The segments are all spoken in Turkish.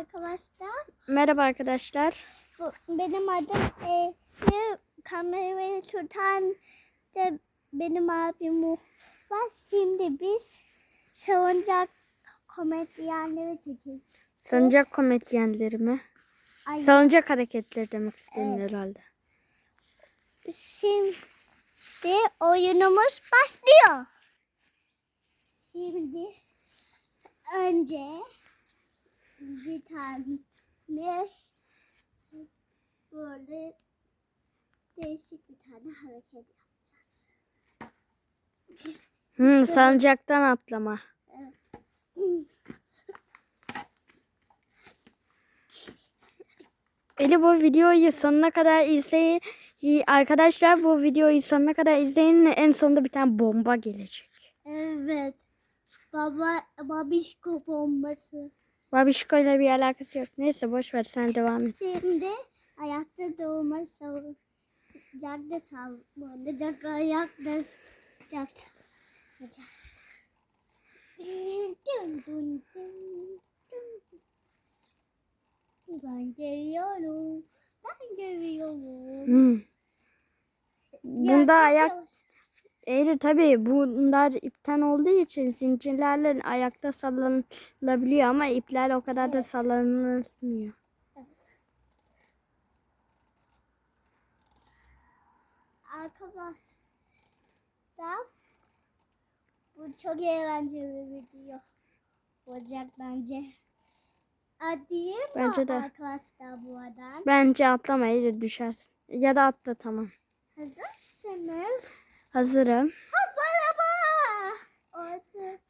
arkadaşlar. Merhaba arkadaşlar. Bu, benim adım e, kamerayı tutan da benim abim var. Şimdi biz salıncak komedyenleri çekiyoruz. Salıncak komedyenleri mi? Ay, Salıncak hareketleri demek istedin Evet. herhalde. Şimdi oyunumuz başlıyor. Şimdi önce bir tane böyle değişik bir tane hareket yapacağız. Hmm, salıncaktan atlama. Eli bu videoyu sonuna kadar izleyin. Arkadaşlar bu videoyu sonuna kadar izleyin. En sonunda bir tane bomba gelecek. Evet. Baba babişko bombası. Babişko ile bir alakası yok. Neyse boş ver sen devam et. Şimdi ayakta doğma savunacak da savunacak ayakta savunacak dün. Ben geliyorum. Ben geliyorum. Hmm. Bunda Ya, ayak. Eğri tabii bunlar ipten olduğu için zincirlerle ayakta sallanılabiliyor ama ipler o kadar da Evet. sallanılmıyor. Evet. Arkadaşlar bu çok eğlenceli bir video olacak bence. Hadi Bence de. arkadaşlar bu arada. Bence atlama Eğri düşersin. Ya da atla tamam. Hazır mısınız? Hazırım.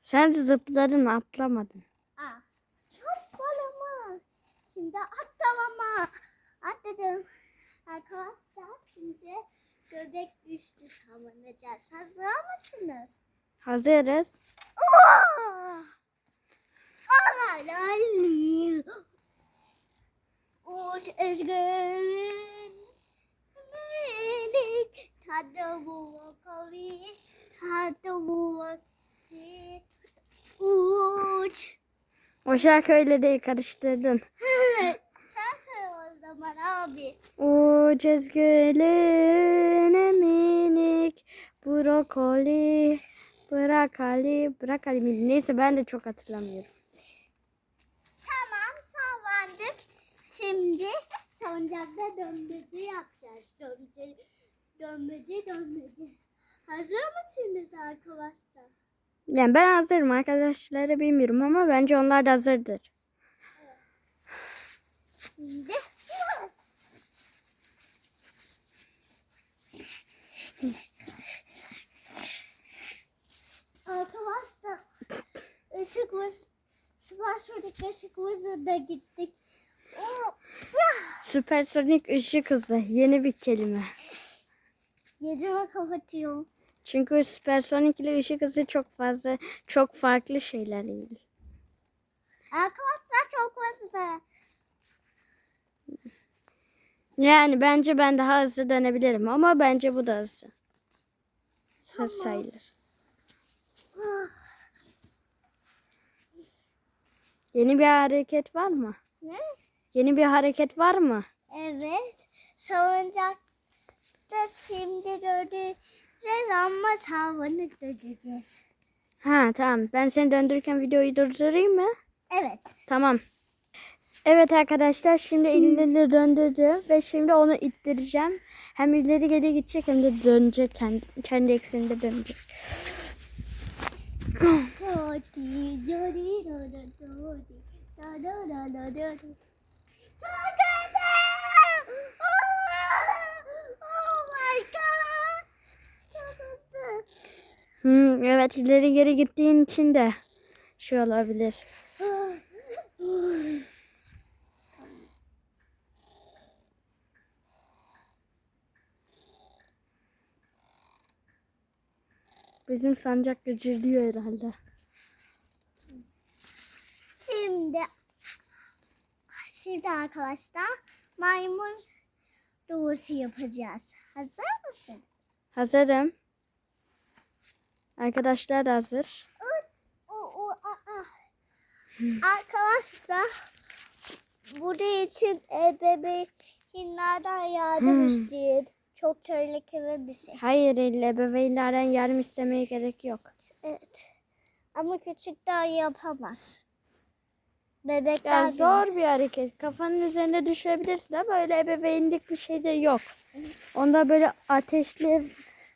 Sen zıpladın atlamadın. Aa, hopalama. Şimdi atlamama. Atladım. Arkadaşlar şimdi göbek üstü savunacağız. Hazır mısınız? Hazırız. Oh! Alalali. Uç Tadı bu vakali. Tadı bu vakali. Uç. O şarkı öyle değil karıştırdın. Sen söyle o zaman abi. Ucuz gülüne minik brokoli bırakali bırakali mi? Neyse ben de çok hatırlamıyorum. Tamam savundık. Şimdi salıncakta dönmeci yapacağız. Dönmeci, dönmeci, dönmeci. Hazır mısınız arkadaşlar? Yani ben hazırım arkadaşlara bilmiyorum ama bence onlar da hazırdır. Şimdi Arkadaşlar ışıkımız süpersonik ışıkımızı da gittik. Süpersonik ışık hızı yeni bir kelime. Yüzümü kapatıyorum. Çünkü süpersonik ile ışık hızı çok fazla çok farklı şeyler değil. Arkadaşlar çok fazla. Yani bence ben daha hızlı dönebilirim ama bence bu da hızlı. Söz sayılır. Yeni bir hareket var mı? Ne? Yeni bir hareket var mı? Evet. Salıncakta şimdi göreceğiz ama savrunu göreceğiz. Ha tamam. Ben seni döndürürken videoyu durdurayım mı? Evet. Tamam. Evet arkadaşlar şimdi elleri döndürdü ve şimdi onu ittireceğim. Hem ileri geri gidecek hem de dönecek kendi, kendi ekseninde dönecek. Çok güzel! Oh my god! Çok hızlı. Hmm, evet ileri geri gittiğin için de şey olabilir. Bizim sancak gıcırdıyor herhalde. Şimdi şimdi arkadaşlar maymun doğusu yapacağız. Hazır mısın? Hazırım. Arkadaşlar da hazır. Arkadaşlar Burada için ebeveynlerden yardım Hmm. isteyin. Çok tehlikeli bir şey. Hayır ebeveynlerden yardım istemeye gerek yok. Evet. Ama küçükler yapamaz. Bebekler Ya bile. zor bir hareket. Kafanın üzerinde düşebilirsin ama öyle ebeveynlik bir şey de yok. Onda böyle ateşli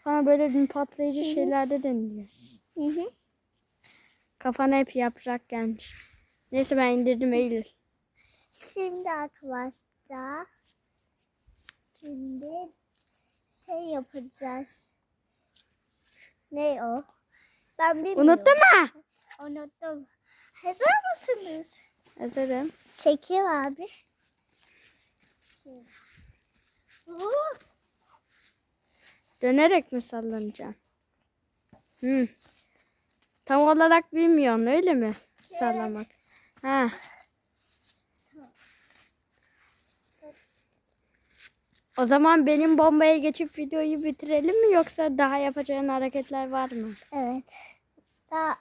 falan böyle patlayıcı şeylerde deniliyor. Hı hı. Kafana hep yaprak gelmiş. Neyse ben indirdim Eylül. Şimdi arkadaşlar şimdi şey yapacağız. Ne o? Ben bilmiyorum. Unuttun mu? Unuttum. Hazır mısınız? Hazırım. Çekil abi. Şimdi. Oo, Dönerek mi sallanacaksın? Hmm. Tam olarak bilmiyorsun öyle mi? Sallamak. Ha. O zaman benim bombaya geçip videoyu bitirelim mi yoksa daha yapacağın hareketler var mı? Evet. Daha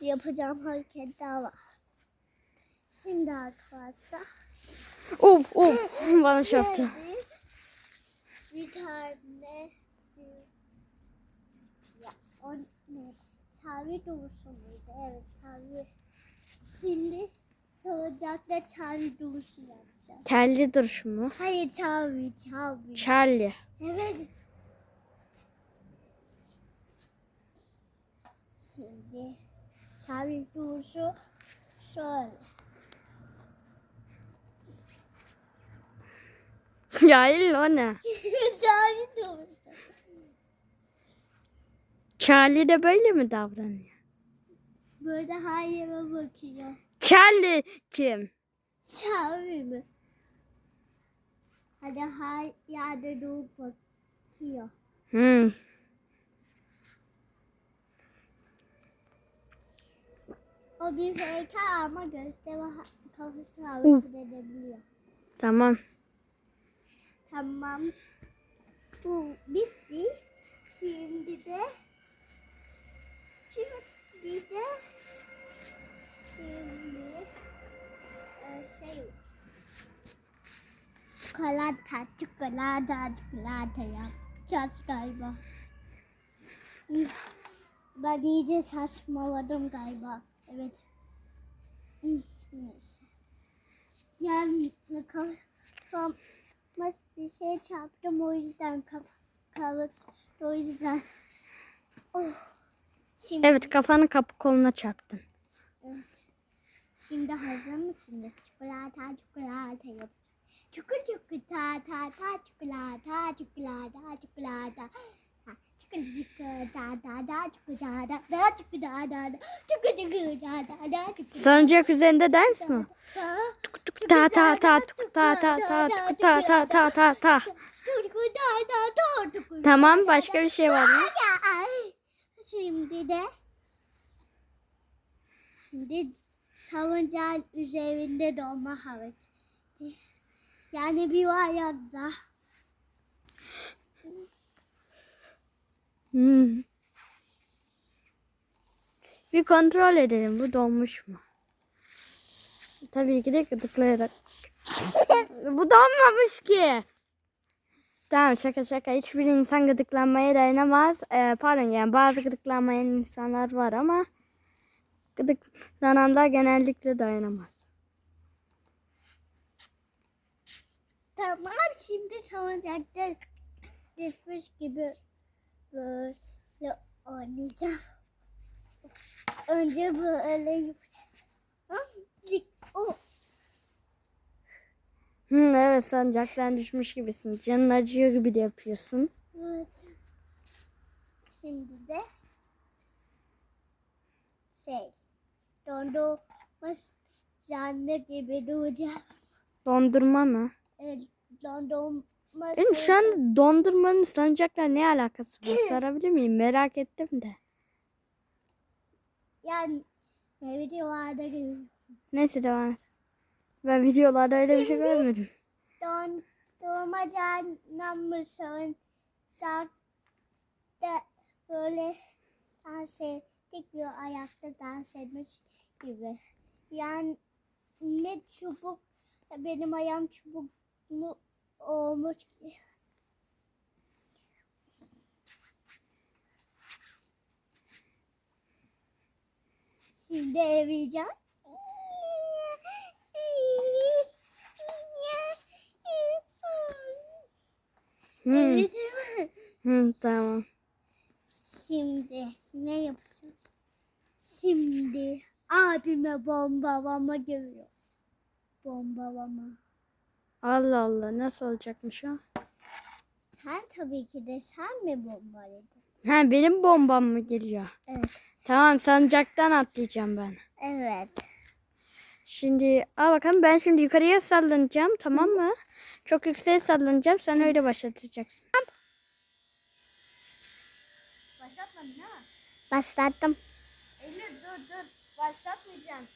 yapacağım hareket daha var. Şimdi arkadaşlar. Uf uf bana. Bir, bir tane bir, ya, o Çavi doğuşu muydu? Evet çavi. Şimdi salıncakla çavi doğuşu yapacağız. Telli duruşu mu? Hayır çavi çavi. Charlie. Evet. Şimdi çavi doğuşu şöyle. ya o ne? çavi doğuşu. Charlie de böyle mi davranıyor? Böyle her yere bakıyor. Charlie kim? Çavi mi? Hadi her yerde durup bakıyor. Hmm. O bir heykel ama gösteri kafası hareket edebiliyor. Tamam. Tamam. Bu bitti. Şimdi de şimdi de şimdi e, şey çikolata çikolata çikolata yapacağız galiba. Ben iyice saçmaladım galiba. Evet. Neyse. Yani kafam bir şey çarptım o yüzden kaf kafası o yüzden. Oh. Şimdi Evet kafanı kapı koluna çarptın. evet. Şimdi hazır mısınız? Çikolata çikolata yapacağım. Çukur çukur ta ta ta çikolata çikolata çikolata. Ta ta çikolata. Salıncak üzerinde dans mı? Ta Ta ta ta tuk ta ta ta tuk ta ta ta ta ta. ta ta ta. Tamam başka bir şey var mı? Şimdi de şimdi salıncağın üzerinde dolma hareketi. Yani bir ayakta. Hmm. Bir kontrol edelim bu donmuş mu? Tabii ki de gıdıklayarak. bu donmamış ki. Tamam şaka şaka. Hiçbir insan gıdıklanmaya dayanamaz. Ee, pardon yani bazı gıdıklanmayan insanlar var ama gıdıklananlar genellikle dayanamaz. Tamam şimdi salıncakta düşmüş gibi böyle oynayacağım. Önce böyle yapacağım. Oh. Hmm, evet sancaktan düşmüş gibisin. Canın acıyor gibi de yapıyorsun. Evet. Şimdi de şey dondurma canlı gibi duracağım. Dondurma mı? Evet, dondurma Benim şu an dondurmanın sancakla ne alakası var? Sorabilir miyim? Merak ettim de. yani ne videolarda gibi Neyse devam et. Ben videolarda öyle bir şey Şimdi- görmedim. dondurma canlı sarımsak da böyle dans ettik bir ayakta dans etmiş gibi. Yani ne çubuk Benim ayağım çubuklu olmuş ki. Şimdi evleyeceğim. Hmm. Hmm, tamam. Şimdi ne yapacağız? Şimdi abime bombalama diyor. Bombalama. Allah Allah nasıl olacakmış o? Sen tabii ki de sen mi bombaladın? Ha benim bombam mı geliyor? Evet. Tamam sancaktan atlayacağım ben. Evet. Şimdi al bakalım ben şimdi yukarıya sallanacağım tamam mı? Çok yükseğe sallanacağım sen öyle başlatacaksın. Başlatmadın ha? Başlattım. Eylül dur dur başlatmayacağım.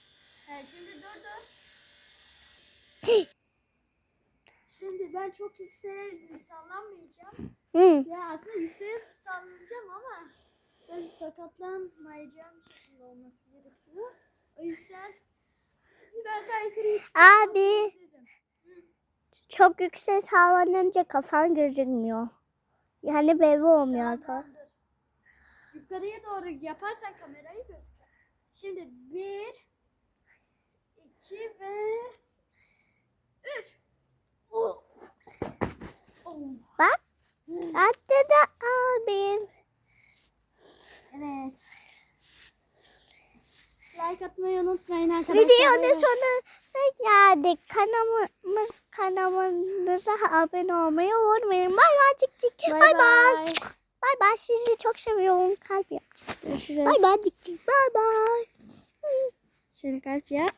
şimdi dur dur. Şimdi ben çok yükseğe sallanmayacağım. Hı. Ya aslında yükseğe sallanacağım ama ben sakatlanmayacağım şekilde olması gerekiyor. O yüzden biraz daha yukarı Abi çok yüksek sallanınca kafan gözükmüyor. Yani belli olmuyor. Tamam. Yukarıya doğru yaparsan kamerayı göster. Şimdi bir, iki ve üç. Oh. Oh. Bak. Attı da abim. Evet. Like atmayı unutmayın arkadaşlar. Videonun Evet. Geldik. Kanalımız, kanalımıza abone olmayı unutmayın. Bay bay cik cik. Bay bay. Bay bay. Sizi çok seviyorum. Kalp yap. Görüşürüz. Bay bay cik cik. Bay bay. Şöyle kalp yap.